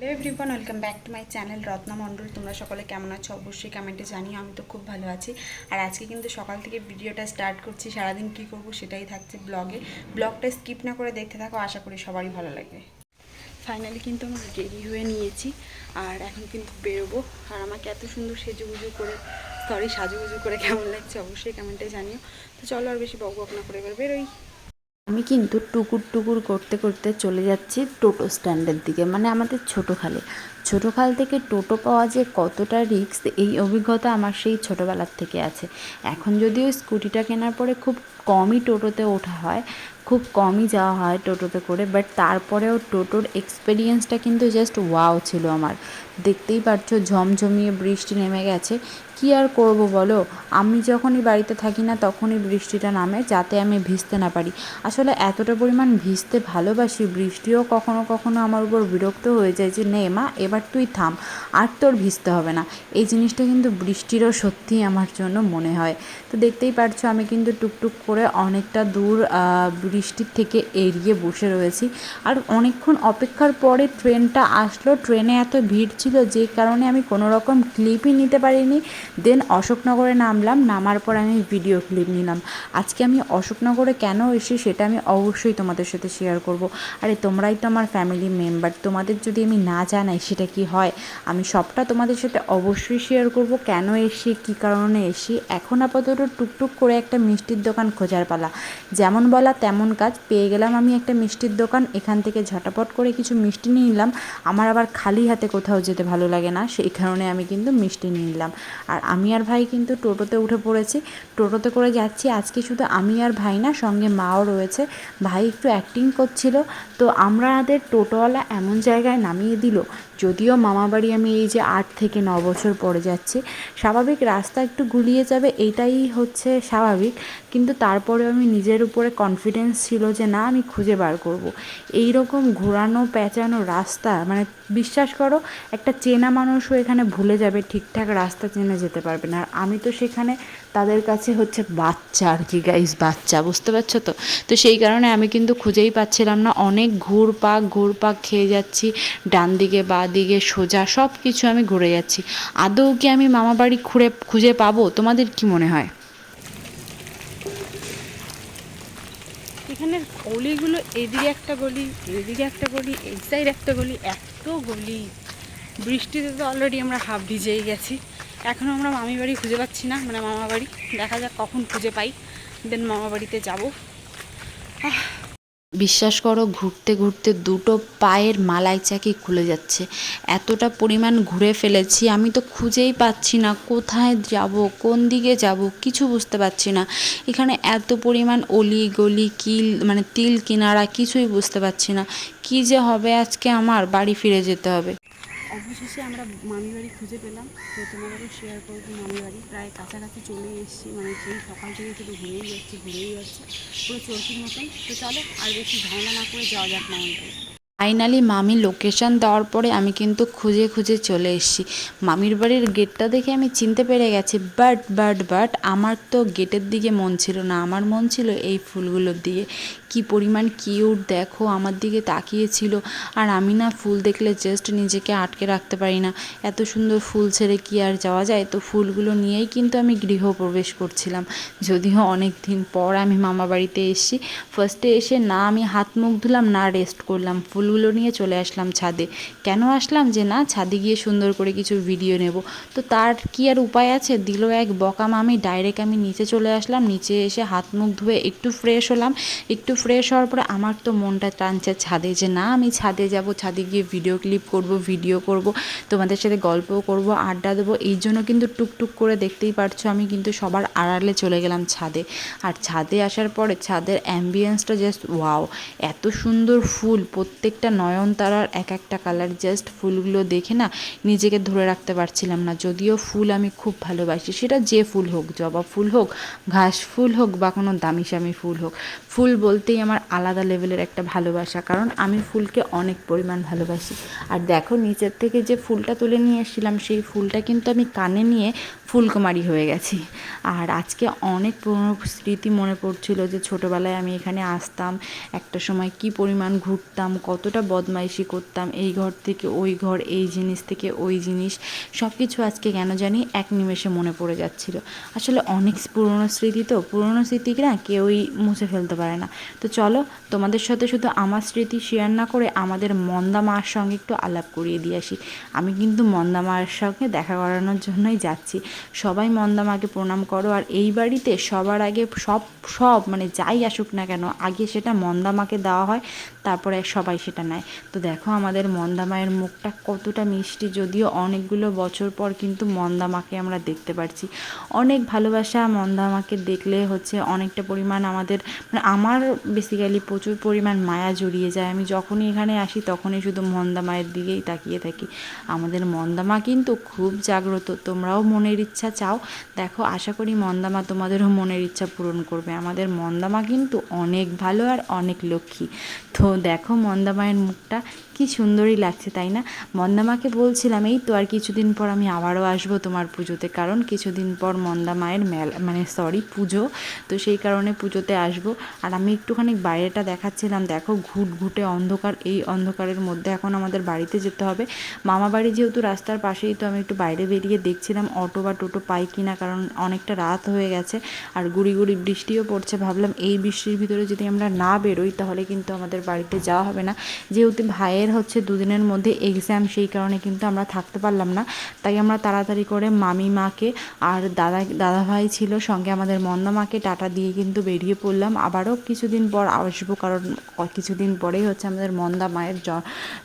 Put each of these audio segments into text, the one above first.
Hello everyone welcome back to my channel Ratna Mondal তোমরা সকলে কেমন আছো? অবশ্যই কমেন্টে জানিও, আমি তো খুব ভালো আছি। আর আজকে কিন্তু সকাল থেকে ভিডিওটা স্টার্ট করছি, সারাদিন কী করব সেটাই থাকছে ব্লগে ব্লগটা স্কিপ না করে দেখতে থাকো, আশা করি সবারই ভালো লাগবে ফাইনালি কিন্তু আমরা রেডি হয়ে নিয়েছি, আর এখন কিন্তু বেরোবো। আর আমাকে এত সুন্দর সেজুগুজু করে সরি সাজুগুজু করে কেমন লাগছে অবশ্যই কমেন্টে জানিও। তো চলো আর বেশি বক বক না করে এবার বেরোই। আমি কিন্তু টুকুর টুকুর করতে করতে চলে যাচ্ছি টোটো স্ট্যান্ডের দিকে মানে আমাদের ছোটো খালে ছোটো খাল থেকে টোটো পাওয়া যে কতটা রিস্ক, এই অভিজ্ঞতা আমার সেই ছোটোবেলার থেকে আছে। এখন যদিও স্কুটিটা কেনার পরে খুব কমই টোটোতে ওঠা হয়, খুব কমই যাওয়া হয় টোটোতে করে বাট তারপরেও টোটোর এক্সপিরিয়েন্সটা কিন্তু জাস্ট ওয়াও ছিল আমার। দেখতেই পারছ, ঝমঝমিয়ে বৃষ্টি নেমে গেছে কি আর করব বলো? আমি যখনই বাড়িতে থাকি না, তখনই বৃষ্টিটা নামে যাতে আমি ভিজতে না পারি। আসলে এতটা পরিমাণ ভিজতে ভালোবাসি, বৃষ্টিও কখনো কখনো আমার উপর বিরক্ত হয়ে যায় যে, নে মা, এবার তুই থাম, আর তোর ভিজতে হবে না। এই জিনিসটা কিন্তু বৃষ্টিরও সত্যিই আমার জন্য মনে হয়। তো দেখতেই পারছ, আমি কিন্তু টুকটুক করে অনেকটা দূর বৃষ্টির থেকে এড়িয়ে বসে রয়েছি। আর অনেকক্ষণ অপেক্ষার পরে ট্রেনটা আসলো। ট্রেনে এত ভিড় ছিল যে কারণে আমি কোনো রকম ক্লিপই নিতে পারিনি। দেন অশোকনগরে নামলাম, নামার পর আমি ভিডিও ক্লিপ নিলাম। আজকে আমি অশোকনগরে কেন এসে সেটা আমি অবশ্যই তোমাদের সাথে শেয়ার করব। আরে তোমরাই তো আমার ফ্যামিলি মেম্বার তোমাদের যদি আমি না জানাই সেটা কি হয়? আমি সবটা তোমাদের সাথে অবশ্যই শেয়ার করব, কেন এসি কী কারণে এসি এখন আপাতত টুকটুক করে একটা মিষ্টির দোকান খোঁজার পালা। যেমন বলা তেমন কাজ, পেয়ে গেলাম আমি একটা মিষ্টির দোকান, এখান থেকে ঝটাপট করে কিছু মিষ্টি নিয়ে নিলাম। আমার আবার খালি হাতে কোথাও যেতে ভালো লাগে না, সেই কারণে আমি কিন্তু মিষ্টি নিয়ে নিলাম। আর আমি আর ভাই কিন্তু টোটোতে উঠে পড়েছি। টোটোতে করে যাচ্ছি। আজকে শুধু আমি আর ভাই না, সঙ্গে মাও রয়েছে। ভাই একটু অ্যাক্টিং করছিল। তো আমাদের টোটোওয়ালা এমন জায়গায় নামিয়ে দিল যদিও মামাবাড়ি আমি এই যে আট থেকে ন বছর পরে যাচ্ছি, স্বাভাবিক রাস্তা একটু গুলিয়ে যাবে এইটাই হচ্ছে স্বাভাবিক কিন্তু তারপরে আমি নিজের উপরে কনফিডেন্স ছিল যে না, আমি খুঁজে বার করব। এই রকম ঘোরানো প্যাঁচানো রাস্তা মানে বিশ্বাস করো, একটা চেনা মানুষও এখানে ভুলে যাবে, ঠিকঠাক রাস্তা চেনে যেতে পারবে না আর আমি তো সেখানে তাদের কাছে হচ্ছে বাচ্চা আর কি গাইস বাচ্চা, বুঝতে পারছ তো? তো সেই কারণে আমি কিন্তু খুঁজেই পাচ্ছিলাম না। অনেক ঘুরপাক ঘুরপাক খেয়ে যাচ্ছি, ডান দিকে, বা দিকে, সোজা সব কিছু আমি ঘুরে যাচ্ছি। আদৌ কি আমি মামা বাড়ি খুঁড়ে, খুঁজে পাবো? তোমাদের কি মনে হয়? এখানের গলিগুলো এদিকে একটা গলি, এদিকে একটা গলি, এই সাইড একটা গলি, এত গলি। বৃষ্টিতে তো অলরেডি আমরা হাফ ভিজেই গেছি। এখনও আমরা মামি বাড়ি খুঁজে পাচ্ছি না মানে মামা বাড়ি। দেখা যাক কখন খুঁজে পাই দেন মামা বাড়িতে যাব। বিশ্বাস করো, ঘুরতে ঘুরতে দুটো পায়ের মালাই চাকি খুলে যাচ্ছে। এতটা পরিমাণ ঘুরে ফেলেছি, আমি তো খুঁজেই পাচ্ছি না, কোথায় যাব, কোন দিকে যাব, কিছু বুঝতে পারছি না। এখানে এত পরিমাণ অলি গলি কিল মানে তিল কিনারা, কিছুই বুঝতে পারছি না। কি যে হবে আজকে আমার, বাড়ি ফিরে যেতে হবে। অবশেষে আমরা মামি বাড়ি খুঁজে পেলাম। তো তোমাদেরও শেয়ার করব মামি বাড়ি। প্রায় কাছাকাছি চলে এসেছি। মানে সেই সকাল থেকে শুধু ঘুরেই যাচ্ছি ঘুরেই যাচ্ছি। পুরো চরকির মতন। তো চলো আর বেশি ঝামেলা না করে যাওয়া যাক মামির বাড়ি ফাইনালি মামি লোকেশন দেওয়ার পরে আমি কিন্তু খুঁজে খুঁজে চলে এসেছি। মামির বাড়ির গেটটা দেখে আমি চিনতে পেরে গেছি, বাট বাট বাট, আমার তো গেটের দিকে মন ছিল না। আমার মন ছিল এই ফুলগুলোর দিকে। কি পরিমাণ কিউট দেখো, আমার দিকে তাকিয়েছিল। আর আমি না ফুল দেখলে জাস্ট নিজেকে আটকে রাখতে পারি না। এত সুন্দর ফুল ছেড়ে কি আর যাওয়া যায়? তো ফুলগুলো নিয়েই কিন্তু আমি গৃহপ্রবেশ করছিলাম। যদিও অনেক দিন পর আমি মামা বাড়িতে এসেছি। ফার্স্টে এসে না আমি হাত মুখ ধুলাম, না রেস্ট করলাম। ফুলগুলো নিয়ে চলে আসলাম ছাদে। কেন আসলাম যে না, ছাদে গিয়ে সুন্দর করে কিছু ভিডিও নেব। তো তার কি আর উপায় আছে? দিল এক বকা মামি ডাইরেক্ট আমি নিচে চলে আসলাম। নিচে এসে হাত মুখ ধুয়ে একটু ফ্রেশ হলাম, একটু ফ্রেশ হওয়ার পরে আমার তো মনটা টানছে ছাদে যে, না, আমি ছাদে যাব, ছাদে গিয়ে ভিডিও ক্লিপ করব ভিডিও করব, তোমাদের সাথে গল্পও করব, আড্ডা দেবো। এই জন্য কিন্তু টুকটুক করে দেখতেই পারছ, আমি কিন্তু সবার আড়ালে চলে গেলাম ছাদে। আর ছাদে আসার পরে ছাদের অ্যাম্বিয়েন্সটা জাস্ট ওয়াও এত সুন্দর ফুল, প্রত্যেকটা নয়নতারার এক একটা কালার জাস্ট ফুলগুলো দেখে না নিজেকে ধরে রাখতে পারছিলাম না। যদিও ফুল আমি খুব ভালোবাসি, সেটা যে ফুল হোক, জবা ফুল হোক, ঘাস ফুল হোক বা কোনো দামি সামি ফুল হোক। ফুল বলতেই আমার আলাদা লেভেলের একটা ভালোবাসা, কারণ আমি ফুলকে অনেক পরিমাণ ভালোবাসি। আর দেখো, নিচের থেকে যে ফুলটা তুলে নিয়ে এসেছিলাম, সেই ফুলটা কিন্তু আমি কানে নিয়ে ফুলকুমারি হয়ে গেছি। আর আজকে অনেক পুরনো স্মৃতি মনে পড়ছিল যে ছোটোবেলায় আমি এখানে আসতাম, একটা সময় কি পরিমাণ ঘুরতাম, কতটা বদমাইশি করতাম, এই ঘর থেকে ওই ঘর, এই জিনিস থেকে ওই জিনিস সব কিছু আজকে কেন জানি এক নিমেষে মনে পড়ে যাচ্ছিল। আসলে অনেক পুরনো স্মৃতি তো, পুরনো স্মৃতি না কেউই মুছে ফেলতে পারে না। তো চলো, তোমাদের সাথে শুধু আমার স্মৃতি শেয়ার না করে আমাদের মন্দা মার সঙ্গে একটু আলাপ করিয়ে দিয়ে আসি। আমি কিন্তু মন্দা মায়ের সঙ্গে দেখা করানোর জন্যই যাচ্ছি। সবাই মন্দা মাকে প্রণাম করো, আর এই বাড়িতে সবার আগে সব সব মানে যাই আসুক না কেন, আগে সেটা মন্দা মাকে দেওয়া হয়, তারপরে সবাই সেটা নেয়। তো দেখো আমাদের মন্দা মায়ের মুখটা কতটা মিষ্টি, যদিও অনেকগুলো বছর পর কিন্তু মন্দা মাকে আমরা দেখতে পারছি। অনেক ভালোবাসা মন্দা মাকে দেখলে হচ্ছে অনেকটা পরিমাণ আমাদের মানে আমার বেসিক্যালি প্রচুর পরিমাণ মায়া জড়িয়ে যায়। আমি যখনই এখানে আসি তখনই শুধু মন্দা মায়ের দিকেই তাকিয়ে থাকি। আমাদের মন্দা মা কিন্তু খুব জাগ্রত, তোমরাও মনের ইচ্ছা চাও, দেখো আশা করি মন্দামা তোমাদেরও মনের ইচ্ছা পূরণ করবে। আমাদের মন্দামা কিন্তু অনেক ভালো আর অনেক লক্ষ্মী। তো দেখো মন্দামায়ের মুখটা কি সুন্দরই লাগছে, তাই না? মন্দামাকে বলছিলাম, এই তো আর কিছুদিন পর আমি আবারও আসব তোমার পুজোতে। কারণ কিছুদিন পর মন্দা মায়ের মেলা মানে সরি পুজো। তো সেই কারণে পুজোতে আসব। আর আমি একটুখানি বাইরেটা দেখাচ্ছিলাম। দেখো ঘুট ঘুটে অন্ধকার। এই অন্ধকারের মধ্যে এখন আমাদের বাড়িতে যেতে হবে। মামা বাড়ি যেহেতু রাস্তার পাশেই, তো আমি একটু বাইরে বেরিয়ে দেখছিলাম, অটো বা টোটো পাই কিনা কারণ অনেকটা রাত হয়ে গেছে। আর গুড়ি গুড়ি বৃষ্টিও পড়ছে। ভাবলাম এই বৃষ্টির ভিতরে যদি আমরা না বেরোই, তাহলে কিন্তু আমাদের বাড়িতে যাওয়া হবে না। যেহেতু ভাইয়ের হচ্ছে দুদিনের মধ্যে এক্সাম সেই কারণে কিন্তু আমরা থাকতে পারলাম না। তাই আমরা তাড়াতাড়ি করে মামি মাকে আর দাদা দাদা ভাই ছিল সঙ্গে আমাদের মন্দা মাকে টাটা দিয়ে কিন্তু বেরিয়ে পড়লাম। আবারও কিছুদিন পর আসব, কারণ কিছুদিন পরেই হচ্ছে আমাদের মন্দা মায়ের জ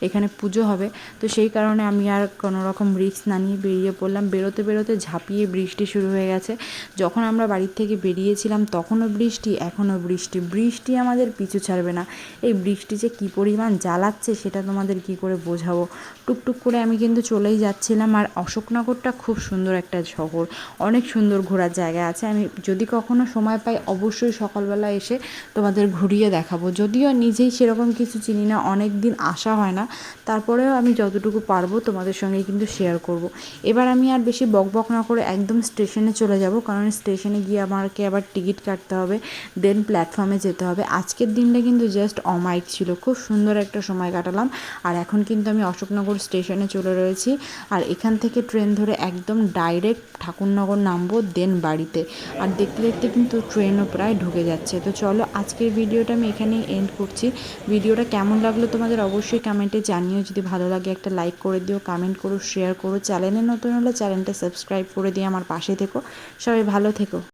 এখানে পুজো হবে। তো সেই কারণে আমি আর কোনো রকম রিস্ক না নিয়ে বেরিয়ে পড়লাম। বেরোতে বেরোতে ঝাঁপিয়ে বৃষ্টি শুরু হয়ে গেছে। যখন আমরা বাড়ির থেকে বেরিয়েছিলাম, তখনও বৃষ্টি, এখনও বৃষ্টি। বৃষ্টি আমাদের পিছু ছাড়বে না। এই বৃষ্টি যে কী পরিমাণ জ্বালাচ্ছে, সেটা তোমাদের কি করে বোঝাবো? টুকটুক করে আমি কিন্তু চলেই যাচ্ছিলাম আর অশোকনগরটা খুব সুন্দর একটা শহর। অনেক সুন্দর ঘোরার জায়গা আছে। আমি যদি কখনো সময় পাই অবশ্যই সকালবেলা এসে তোমাদের ঘুরিয়ে দেখাবো। যদিও নিজেই সেরকম কিছু চিনি না অনেক দিন আসা হয় না। তারপরেও আমি যতটুকু পারব তোমাদের সঙ্গে কিন্তু শেয়ার করব। এবার আমি আর বেশি বক বক না করে একদম স্টেশনে চলে যাব, কারণ স্টেশনে গিয়ে আমাকে আবার টিকিট কাটতে হবে দেন প্ল্যাটফর্মে যেতে হবে। আজকের দিনটা কিন্তু জাস্ট অমাইক ছিল। খুব সুন্দর একটা সময় কাটালাম। আর এখন কিন্তু আমি অশোকনগর স্টেশনে চলে রয়েছি। আর এখান থেকে ট্রেন ধরে একদম ডাইরেক্ট ঠাকুরনগর নামবো, দেন বাড়িতে। আর দেখতে দেখতে কিন্তু ট্রেনও প্রায় ঢুকে যাচ্ছে। তো চলো আজকের ভিডিওটা আমি এখানেই এন্ড করছি। ভিডিওটা কেমন লাগল তোমাদের অবশ্যই কমেন্টে জানিও। যদি ভালো লাগে একটা লাইক করে দিও কমেন্ট করো শেয়ার করো। চ্যানেলে নতুন হলে চ্যানেলটা সাবস্ক্রাইব করে দিয়ে আমার পাশে থেকো। সবাই ভালো থেকো।